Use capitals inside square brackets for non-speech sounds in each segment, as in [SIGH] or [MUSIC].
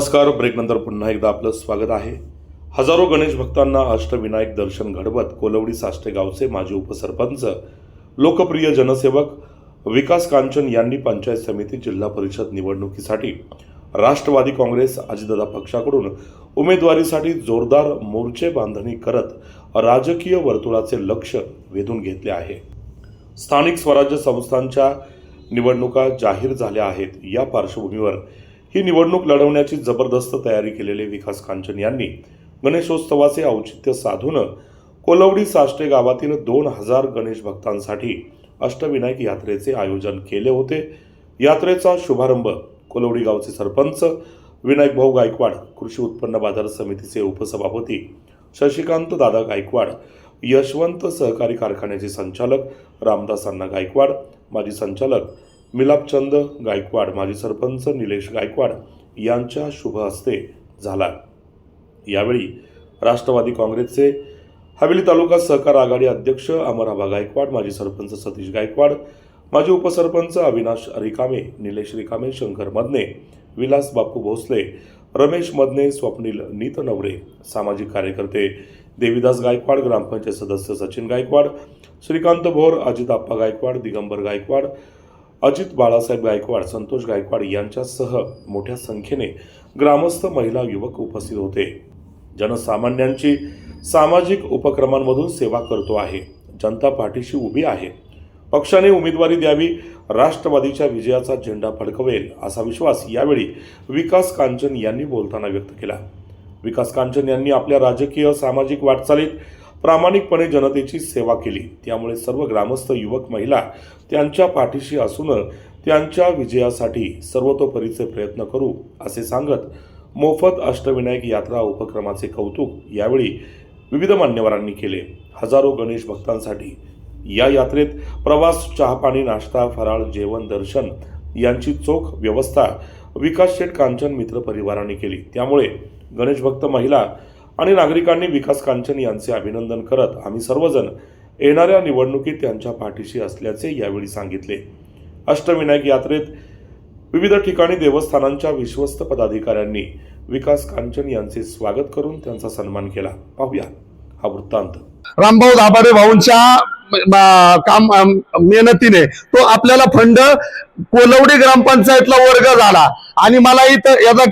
नमस्कार ब्रेकनंतर पुन्हा एकदा आपलं स्वागत आहे. हजारो गणेश भक्तांना अष्टविनायक दर्शन घडवत कोलवडी साष्टे गावचे माजी उपसरपंच लोकप्रिय जनसेवक विकास कांचन यांनी पंचायत समिती जिल्हा परिषद निवडणुकीसाठी राष्ट्रवादी काँग्रेस अजितदादा पक्षाकडून उमेदवारीसाठी जोरदार मोर्चे बांधणी करत राजकीय वर्तुळाचे लक्ष वेधून घेतले आहे. स्थानिक स्वराज्य संस्थांच्या निवडणुका जाहीर झाल्या आहेत. या पार्श्वभूमीवर ही निवडणूक लढवण्याची जबरदस्त तयारी केलेले विकास कांचन यांनी गणेशोत्सवाचे औचित्य साधून कोलवडी साष्टे गावातील दोन हजार गणेश भक्तांसाठी अष्टविनायक यात्रेचे आयोजन केले होते. यात्रेचा शुभारंभ कोलवडी गावचे सरपंच विनायक भाऊ गायकवाड कृषी उत्पन्न बाजार समितीचे उपसभापती शशिकांत दादा गायकवाड यशवंत सहकारी कारखान्याचे संचालक रामदास अण्णा गायकवाड माजी संचालक मिलापचंद गायकवाड माजी सरपंच निलेश गायकवाड यांच्या शुभ हस्ते झाला. यावेळी राष्ट्रवादी काँग्रेसचे हवेली तालुका सहकार आघाडी अध्यक्ष अमराबा गायकवाड माजी सरपंच सतीश गायकवाड माजी उपसरपंच अविनाश रिकामे निलेश रिकामे शंकर मदने विलास बापू भोसले रमेश मदने स्वप्नील नीतनवरे सामाजिक कार्यकर्ते देवीदास गायकवाड ग्रामपंचायत सदस्य सचिन गायकवाड श्रीकांत भोर अजित आप्पा गायकवाड दिगंबर गायकवाड अजित बाळासाहेब गायकवाड संतोष गायकवाड यांच्यासह मोठ्या संख्येने ग्रामस्थ महिला युवक उपस्थित होते. जनसामान्यांची सामाजिक उपक्रमांमधून सेवा करतो आहे. जनता पाठीशी उभी आहे. पक्षाने उमेदवारी द्यावी राष्ट्रवादीच्या विजयाचा झेंडा फडकवेल असा विश्वास यावेळी विकास कांचन यांनी बोलताना व्यक्त केला. विकास कांचन यांनी आपल्या राजकीय सामाजिक वाटचालीत प्रामाणिकपणे जनतेची सेवा केली. त्यामुळे सर्व ग्रामस्थ युवक महिला त्यांच्या पाठीशी असून त्यांच्या विजयासाठी सर्वतोपरीचे प्रयत्न करू असे सांगत मोफत अष्टविनायक यात्रा उपक्रमाचे कौतुक यावेळी विविध मान्यवरांनी केले. हजारो गणेश भक्तांसाठी या यात्रेत प्रवास चहापाणी नाश्ता फराळ जेवण दर्शन यांची चोख व्यवस्था विकास शेठ कांचन मित्र परिवाराने केली. त्यामुळे गणेश भक्त महिला आणि नागरिकांनी विकास कांचन यांचे अभिनंदन करत आम्ही सर्वजण येणाऱ्या निवडणुकीत त्यांच्या पाठीशी असल्याचे यावेळी सांगितले. अष्टविनायक यात्रेत विविध ठिकाणी देवस्थानांच्या विश्वस्त पदाधिकाऱ्यांनी विकास कांचन यांचे स्वागत करून त्यांचा सन्मान केला. पाहूया हा वृत्तांत. रामभाऊ दाभाडे भाऊंच्या काम मेहनतीने. तो आपल्याला फंड कोलवडी ग्रामपंचायतला वर्ग झाला. आणि मला इथं याचा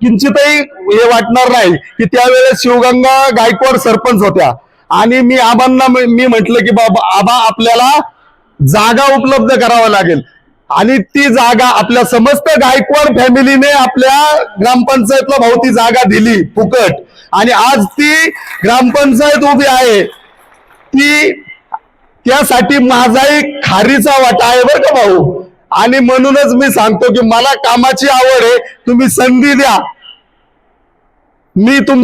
किंचितही हे वाटणार नाही की त्यावेळेस शिवगंगा गायकवाड सरपंच होत्या. आणि मी आबांना मी म्हटलं की बाबा आबा आपल्याला जागा उपलब्ध करावा लागेल. आणि ती जागा आपल्या समस्त गायकवाड फॅमिलीने आपल्या ग्रामपंचायतला भाऊ ती जागा दिली फुकट. आणि आज ती ग्रामपंचायत उभी आहे. ती त्यासाठी माझाही खारीचा वाटा आहे बरं का भाऊ. आणि म्हणूनच मी सांगतो की मला कामाची आवड आहे तुम्ही संधी द्या. मी तुम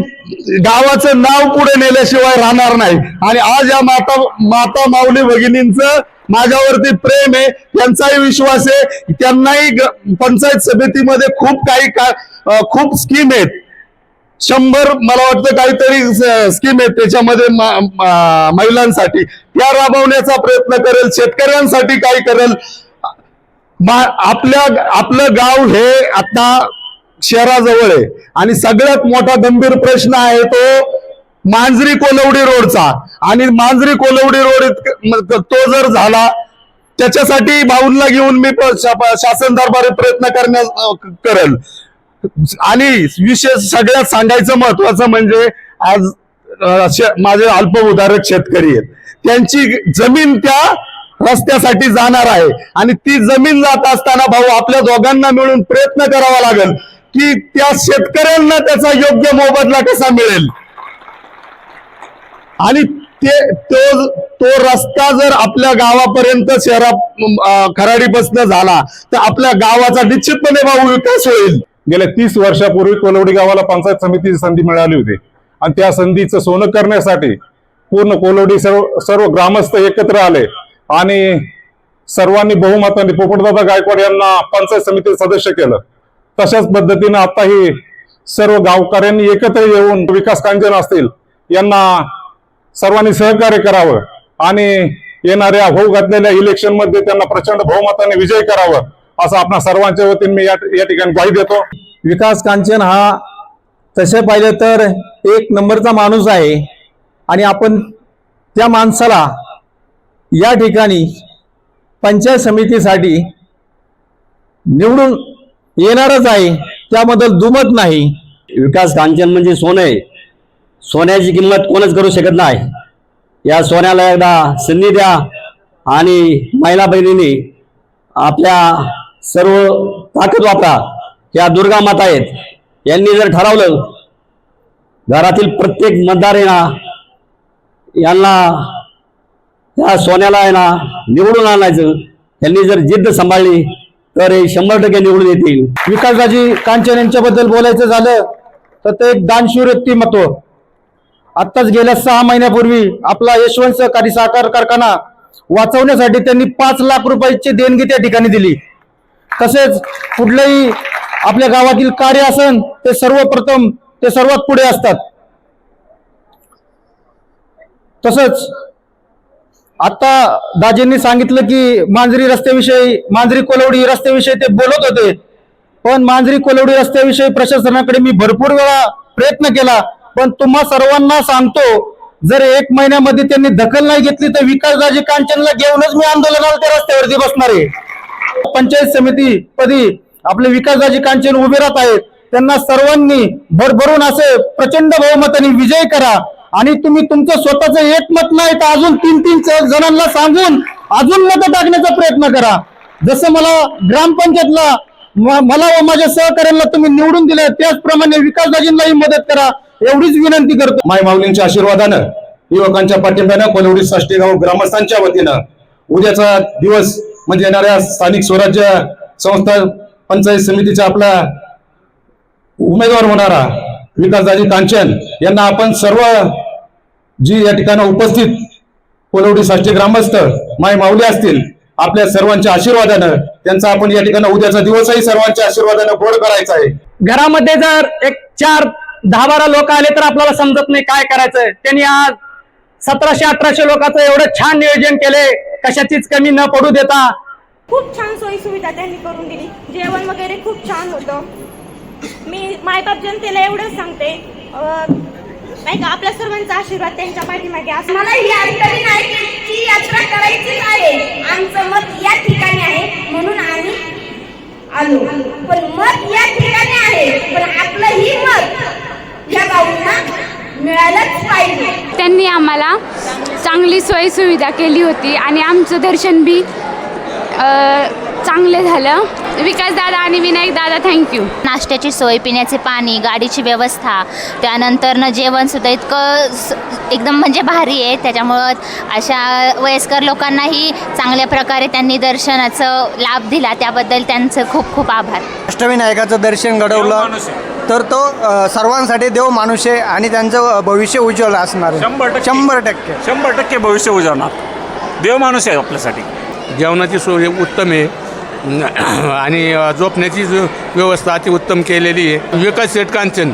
गावाचं नाव पुढे नेल्याशिवाय राहणार नाही. आणि आज या माता माता माऊली भगिनींचं माझ्यावरती प्रेम आहे त्यांचाही विश्वास आहे त्यांनाही पंचायत समितीमध्ये खूप काही का खूप स्कीम आहेत. शंभर मला वाटतं काहीतरी स्कीम आहेत त्याच्यामध्ये महिलांसाठी. त्या राबवण्याचा प्रयत्न करेल शेतकऱ्यांसाठी काय करेल. आपल्या आपलं गाव हे आता शहराजवळ आहे. आणि सगळ्यात मोठा गंभीर प्रश्न आहे तो मांजरी कोलवडी रोडचा. आणि मांजरी कोलवडी रोड तो जर झाला त्याच्यासाठी भाऊंना घेऊन मी शा- शासन दरबारी प्रयत्न करण्या करेल. आणि विशेष सगळ्यात सांगायचं महत्वाचं म्हणजे आज माझे अल्प माझे शेतकरी आहेत. त्यांची जमीन त्या रस्त्यासाठी जाणार आहे. आणि ती जमीन जात असताना भाऊ आपल्या दोघांना मिळून प्रयत्न करावा लागेल की त्या शेतकऱ्यांना त्याचा योग्य मोबदला कसा मिळेल. आणि ते तो तो रस्ता जर आपल्या गावापर्यंत शहरा खराडीपासून झाला तर आपल्या गावाचा निश्चितपणे भाऊ विकास होईल. गेल्या तीस वर्षापूर्वी कोलवडी गावाला पंचायत समितीची संधी मिळाली होती. आणि त्या संधीचं सोनं करण्यासाठी पूर्ण कोलवडी सर्व सर्व ग्रामस्थ एकत्र आले. आणि सर्वांनी बहुमताने पोपटदादा गायकवाड यांना पंचायत समितीचे सदस्य केलं. तशाच पद्धतीनं आताही सर्व गावकऱ्यांनी एकत्र येऊन विकास कांजन असतील यांना सर्वांनी सहकार्य करावं. आणि येणाऱ्या होऊ घातलेल्या इलेक्शनमध्ये त्यांना प्रचंड बहुमताने विजय करावं. असं आपणा सर्वांच्या वतीने मी या या ठिकाणी ग्वाही देतो. विकास कांचन हा तसे पाहिलं तर एक नंबरचा माणूस आहे. आणि आपण त्या माणसाला या ठिकाणी पंचायत समितीसाठी निवडून येणारच आहे. त्याबद्दल दुमत नाही. विकास कांचन म्हणजे सोनं आहे. सोन्याची किंमत कोणच करू शकत नाही. या सोन्याला एकदा संधी द्या. आणि महिला बहिणींनी आपल्या सर्व ताकद वापरा. या दुर्गा माता आहेत. यांनी जर ठरवलं घरातील प्रत्येक मतदार ना यांना या सोन्याला आहे ना निवडून आणायचं. यांनी जर जिद्द सांभाळली तर हे शंभर टक्के निवडून येतील. विकासराजी कांचन यांच्याबद्दल बोलायचं झालं तर ते एक दानशूर व्यक्तिमत्व. आत्ताच गेल्या सहा महिन्यापूर्वी आपला यशवंत सहकारी साखर कारखाना वाचवण्यासाठी त्यांनी पाच लाख रुपयाची देणगी त्या ठिकाणी दिली. तसेच कुठलंही आपल्या गावातील कार्य असन ते सर्वप्रथम ते सर्वात पुढे असतात. तसंच आता दाजींनी सांगितलं की मांजरी रस्त्याविषयी मांजरी कोलवडी रस्त्याविषयी ते बोलत होते. पण मांजरी कोलवडी रस्त्याविषयी प्रशासनाकडे मी भरपूर वेळा प्रयत्न केला पण तुम्हा सर्वांना सांगतो जर एक महिन्यामध्ये त्यांनी दखल नाही घेतली तर विकास दाजी कांचनला घेऊनच मी आंदोलनाला त्या रस्त्यावरती बसणार आहे. पंचायत समिती पदी आपले विकासदाजी कांचन उभे राहत आहेत. त्यांना सर्वांनी भरभरून असे प्रचंड बहुमताने विजय करा. आणि तुम्ही तुमचं स्वतःचं एक मत नाही तर अजून तीन तीन जणांना सांगून अजून मतं टाकण्याचा प्रयत्न करा. जसं मला ग्रामपंचायतला मला व माझ्या सहकाऱ्यांना तुम्ही निवडून दिले त्याचप्रमाणे विकासदाजींनाही मदत करा एवढीच विनंती करतो. माय माऊलींच्या आशीर्वादानं युवकांच्या पाठिंब्यानं कोलवडी साष्टेगाव ग्रामस्थांच्या वतीनं उद्याचा दिवस म्हणजे येणाऱ्या स्थानिक स्वराज्य संस्था पंचायत समितीचा आपला उमेदवार होणारा विकासदाजी कांचन यांना आपण सर्व जी या ठिकाणी उपस्थित कोलवडी साष्टी ग्रामस्थ माय माऊली असतील आपल्या सर्वांच्या आशीर्वादानं त्यांचा आपण या ठिकाणी उद्याचा दिवसही सर्वांच्या आशीर्वादानं गोड करायचा आहे. घरामध्ये जर एक चार दहा बारा लोक आले तर आपल्याला समजत नाही काय करायचं त्यांनी आज सतराशे अठराशे लोकांचं एवढं छान नियोजन केले कशाचीच कमी न पडू देता. खूप छान सोयी सुविधा त्यांनी करून दिली. जेवण वगैरे खूप छान होतं. मी मायबाप जनतेला एवढंच सांगते. अं, नाही का आपल्या सर्वांचा आशीर्वाद त्यांच्या पाठीमागे असं मला ही यात्रा करायचीच आहे. आमचं मत या ठिकाणी आहे म्हणून आम्ही आलो. पण मत या ठिकाणी आहे पण आपलं ही मत या गावांना मिळालंच पाहिजे त्यांनी आम्हाला चांगली सोयी सुविधा केली होती आणि आमचं दर्शन बी अ, चांगले झालं. विकास दादा आणि विनायक दादा थँक्यू नाश्त्याची सोय पिण्याचे पाणी गाडीची व्यवस्था त्यानंतरनं जेवणसुद्धा इतकं स- एकदम म्हणजे भारी आहे. त्याच्यामुळं अशा वयस्कर लोकांनाही चांगल्या प्रकारे त्यांनी दर्शनाचं लाभ दिला. त्याबद्दल त्यांचं खूप खूप आभार. अष्टविनायकाचं दर्शन घडवलं. तर तो सर्वांसाठी देव माणूस आहे आणि त्यांचं भविष्य उज्ज्वल असणार शंभर टक्के. शंभर टक्के. शंभर टक्के भविष्य उजावणार देव माणूस आहे आपल्यासाठी. जेवणाची सोय उत्तम आहे. [CLEARS THROAT] आणि झोपण्याची व्यवस्था अतिउत्तम केलेली आहे. विकास शेठ कांचन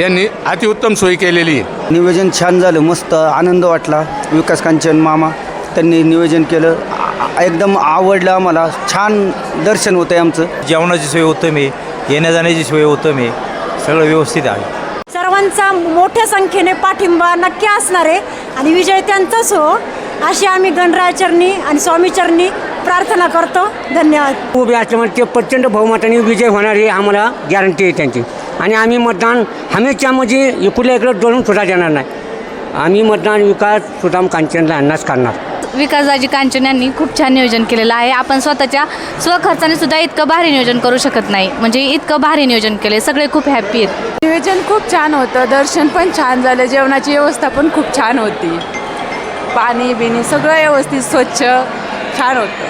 यांनी अतिउत्तम सोय केलेली आहे. नियोजन छान झालं मस्त आनंद वाटला. विकास कांचन मामा त्यांनी नियोजन केलं. एकदम आवडलं आम्हाला. छान दर्शन होतं आहे आमचं. जेवणाची सोय उत्तम आहे. येण्या जाण्याची सोय उत्तम आहे सगळं व्यवस्थित आहे. सर्वांचा मोठ्या संख्येने पाठिंबा नक्की असणार आहे आणि विजय त्यांचाच हो अशी आम्ही गणरायचरणी आणि स्वामीचरणी प्रार्थना करतो. धन्यवाद. उभे असल्यामुळे ते प्रचंड बहुमताने विजय होणार ही आम्हाला गॅरंटी आहे त्यांची. आणि आम्ही मतदान हमेशा म्हणजे इकडल्या इकडे डोळून सुद्धा देणार नाही. आम्ही मतदान विकास सुदाम कांचनला यांनाच करणार. विकासदाजी कांचन यांनी खूप छान नियोजन केलेलं आहे. आपण स्वतःच्या स्वखर्चाने सुद्धा इतकं भारी नियोजन करू शकत नाही. म्हणजे इतकं भारी नियोजन केले. सगळे खूप हॅप्पी आहेत. नियोजन खूप छान होतं. दर्शन पण छान झालं. जेवणाची व्यवस्था पण खूप छान होती. पाणी बिणी सगळं व्यवस्थित स्वच्छ छान होतं.